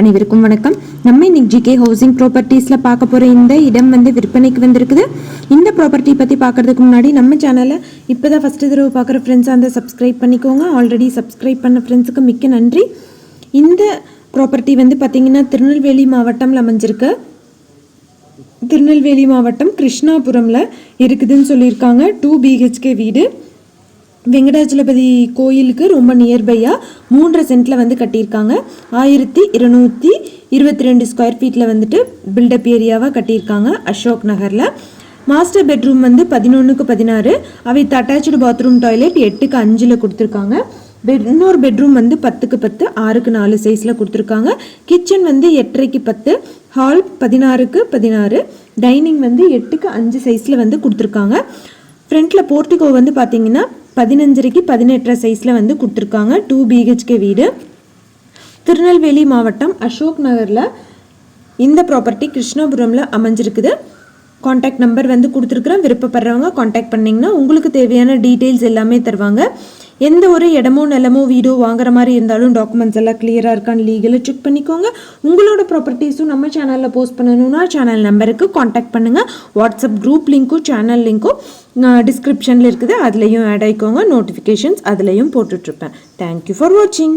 அனைவருக்கும் வணக்கம். நம்ம இன்னைக்கு ஜிகே ஹவுசிங் ப்ராப்பர்ட்டிஸில் பார்க்க போகிற இந்த இடம் வந்து விற்பனைக்கு வந்திருக்குது. இந்த ப்ராப்பர்ட்டி பற்றி பார்க்கறதுக்கு முன்னாடி நம்ம சேனலை இப்போ தான் ஃபஸ்ட்டு தடவை பார்க்குற ஃப்ரெண்ட்ஸ் அந்த சப்ஸ்கிரைப் பண்ணிக்கோங்க. ஆல்ரெடி சப்ஸ்கிரைப் பண்ண ஃப்ரெண்ட்ஸுக்கு மிக்க நன்றி. இந்த ப்ராப்பர்ட்டி வந்து பார்த்திங்கன்னா திருநெல்வேலி மாவட்டம்ல அமைஞ்சிருக்கு. திருநெல்வேலி மாவட்டம் கிருஷ்ணாபுரமில் இருக்குதுன்னு சொல்லியிருக்காங்க. டூ பிஹெச்கே வீடு. வெங்கடாச்சலபதி கோயிலுக்கு ரொம்ப நியர்பையாக மூன்றரை சென்ட்டில் வந்து கட்டியிருக்காங்க. ஆயிரத்தி இருநூற்றி இருபத்தி ரெண்டு ஸ்கொயர் ஃபீட்டில் வந்துட்டு பில்டப் ஏரியாவாக கட்டியிருக்காங்க அசோக் நகரில். மாஸ்டர் பெட்ரூம் வந்து பதினொன்றுக்கு பதினாறு. அவை அட்டாச்சு பாத்ரூம் டாய்லெட் எட்டுக்கு அஞ்சில் கொடுத்துருக்காங்க. பெட் இன்னொரு பெட்ரூம் வந்து பத்துக்கு பத்து ஆறுக்கு நாலு சைஸில் கொடுத்துருக்காங்க. கிச்சன் வந்து எட்டரைக்கு பத்து ஹால் பதினாறுக்கு பதினாறு டைனிங் வந்து எட்டுக்கு அஞ்சு சைஸில் வந்து கொடுத்துருக்காங்க. ஃப்ரண்ட்டில் போர்ட்டிகோ வந்து பார்த்தீங்கன்னா பதினஞ்சரைக்கு பதினெட்டரை சைஸில் வந்து கொடுத்துருக்காங்க. டூ பிஹெச்கே வீடு. திருநெல்வேலி மாவட்டம் அசோக் நகரில் இந்த ப்ராப்பர்ட்டி கிருஷ்ணபுரமில் அமைஞ்சிருக்குது. காண்டாக்ட் நம்பர் வந்து கொடுத்துருக்குறேன் விருப்பப்படுறவங்க காண்டாக்ட் பண்ணிங்கன்னா உங்களுக்கு தேவையான டீட்டெயில்ஸ் எல்லாமே தருவாங்க. எந்த ஒரு இடமோ நிலமோ வீடோ வாங்குற மாதிரி இருந்தாலும் டாக்குமெண்ட்ஸ் எல்லாம் கிளியராக இருக்கான்னு லீகலாக செக் பண்ணிக்கோங்க. உங்களோட ப்ராப்பர்ட்டிஸும் நம்ம சேனலில் போஸ்ட் பண்ணணும்னா சேனல் நம்பருக்கு காண்டாக்ட் பண்ணுங்கள் வாட்ஸ்அப் குரூப் லிங்க்கும் சேனல் லிங்க்கும் டிஸ்கிரிப்ஷனில் இருக்குது அதுலேயும் ஆட் ஆகிக்கோங்க நோட்டிஃபிகேஷன்ஸ் அதுலேயும் போட்டுட்ருப்பேன். தேங்க்யூ ஃபார் வாட்சிங்